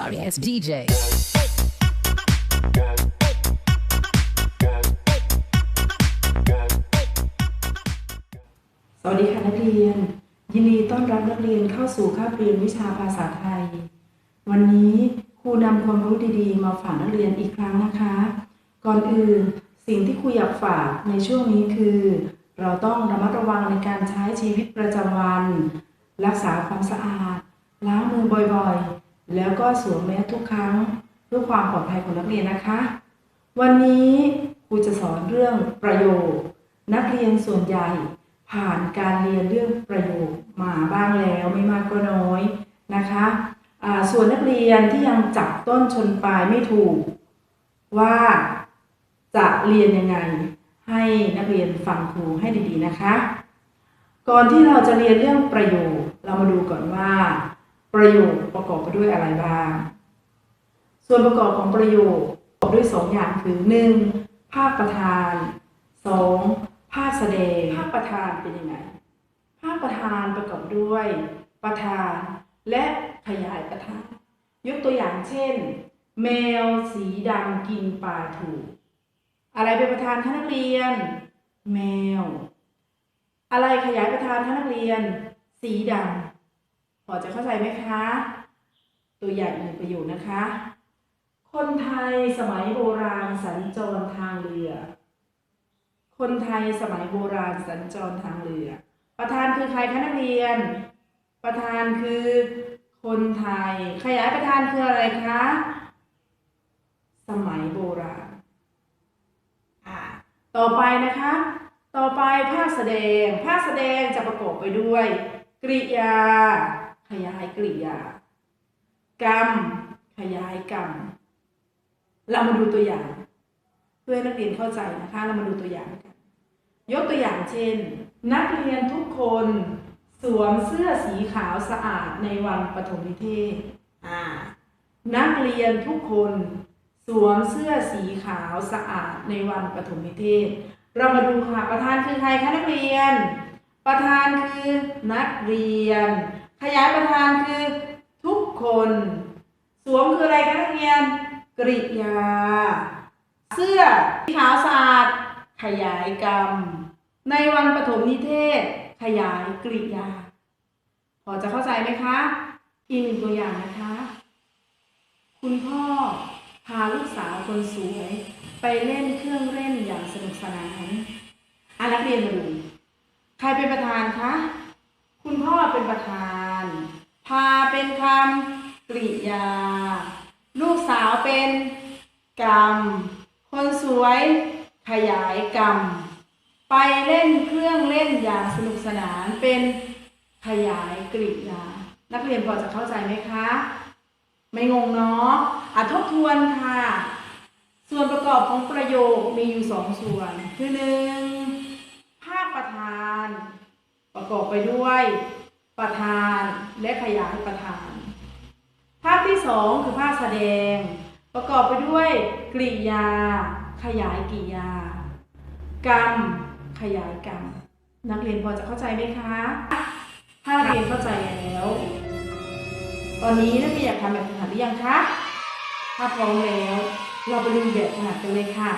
sorry ass DJ. สวัสดีค่ะนักเรียน ยินดีต้อนรับนักเรียนเข้าสู่คาบเรียนวิชาภาษาไทย วันนี้ครูนำความรู้ดีๆ มาฝากนักเรียนอีกครั้งนะคะ ก่อนอื่นสิ่งที่ครูอยากฝากในช่วงนี้คือ เราต้องระมัดระวังในการใช้ชีวิตประจำวัน รักษาความสะอาด ล้างมือบ่อยๆ แล้วก็สวมแมสทุกครั้ง เพื่อความปลอดภัยของนักเรียนนะคะ วันนี้ครูจะสอนเรื่องประโยค นักเรียนส่วนใหญ่ผ่านการเรียนเรื่องประโยคมาบ้างแล้วไม่มากก็น้อยนะคะส่วนนักเรียนที่ยังจับต้นชนปลายไม่ถูก ว่าจะเรียนยังไง ให้นักเรียนฟังครูให้ดีๆนะคะ ก่อนที่เราจะเรียนเรื่องประโยค เรามาดูก่อนว่า ประโยคประกอบไปด้วยอะไรบ้าง ส่วนประกอบของประโยคประกอบด้วยสองอย่างคือหนึ่งภาคประธานสองภาคแสดงภาคประธานเป็นยังไง ภาคประธานประกอบด้วยประธานและขยายประธาน ยกตัวอย่างเช่น แมวสีดำกินปลาถูก อะไรเป็นประธานคะนักเรียน แมว อะไรขยายประธานคะนักเรียน สีดำพ อจะเข้าใจไหมคะ ตัวอย่างหนึ่งประโยคนะคะ คนไทยสมัยโบราณสัญจรทางเรือ คนไทยสมัยโบราณสัญจรทางเรือ ประธานคือใครคะนักเรียน ประธานคือคนไทย ขยายประธานคืออะไรคะ สมัยโบราณอ่าต่อไปนะคะ ต่อไปภาคแสดง ภาคแสดงจะประกอบไปด้วยกริยา ขยายกริยา กรรม ขยายกรรม เรามาดูตัวอย่าง เพื่อให้นักเรียนเข้าใจนะคะ เรามาดูตัวอย่างกัน ยกตัวอย่างเช่น นักเรียนทุกคนสวมเสื้อสีขาวสะอาดในวันปฐมนิเทศอ่านักเรียนทุกคนสวมเสื้อสีขาวสะอาดในวันปฐมนิเทศ เรามาดูค่ะประธานคือใครคะนักเรียน ประธานคือนักเรียน ขยายประธานคือทุกคน สวมคืออะไรคะนักเรียน กริยา เสื้อขาวสะอาด ขยายกรรม ในวันปฐมนิเทศ ขยายกริยา พอจะเข้าใจไหมคะอีกหนึ่งตัวอย่างนะคะ คุณพ่อพาลูกสาวคนสวย ไปเล่นเครื่องเล่นอย่างสนุกสนานอานักเรียนมาดูใครเป็นประธานคะ คุณพ่อเป็นประธาน พาเป็นคำกริยา ลูกสาวเป็นกรรม คนสวยขยายกรรม ไปเล่นเครื่องเล่นอย่างสนุกสนานเป็นขยายกริยา นักเรียนพอจะเข้าใจไหมคะ ไม่งงเนาะอะทบทวนค่ะ ส่วนประกอบของประโยคมีอยู่สองส่วน คือหนึ่งภาคประธาน ประกอบไปด้วยประธานและขยายประธาน ภาคที่สองคือภาคแสดง ประกอบไปด้วยกริยา ขยายกริยา กรรม ขยายกรรม นักเรียนพอจะเข้าใจไหมคะ ถ้าเรียนเข้าใจแล้ว ตอนนี้นักเรียนอยากทำแบบฝึกหัดหรือยังคะ ถ้าพร้อมแล้ว เราไปดูแบบฝึกหัดกันเลยค่ะ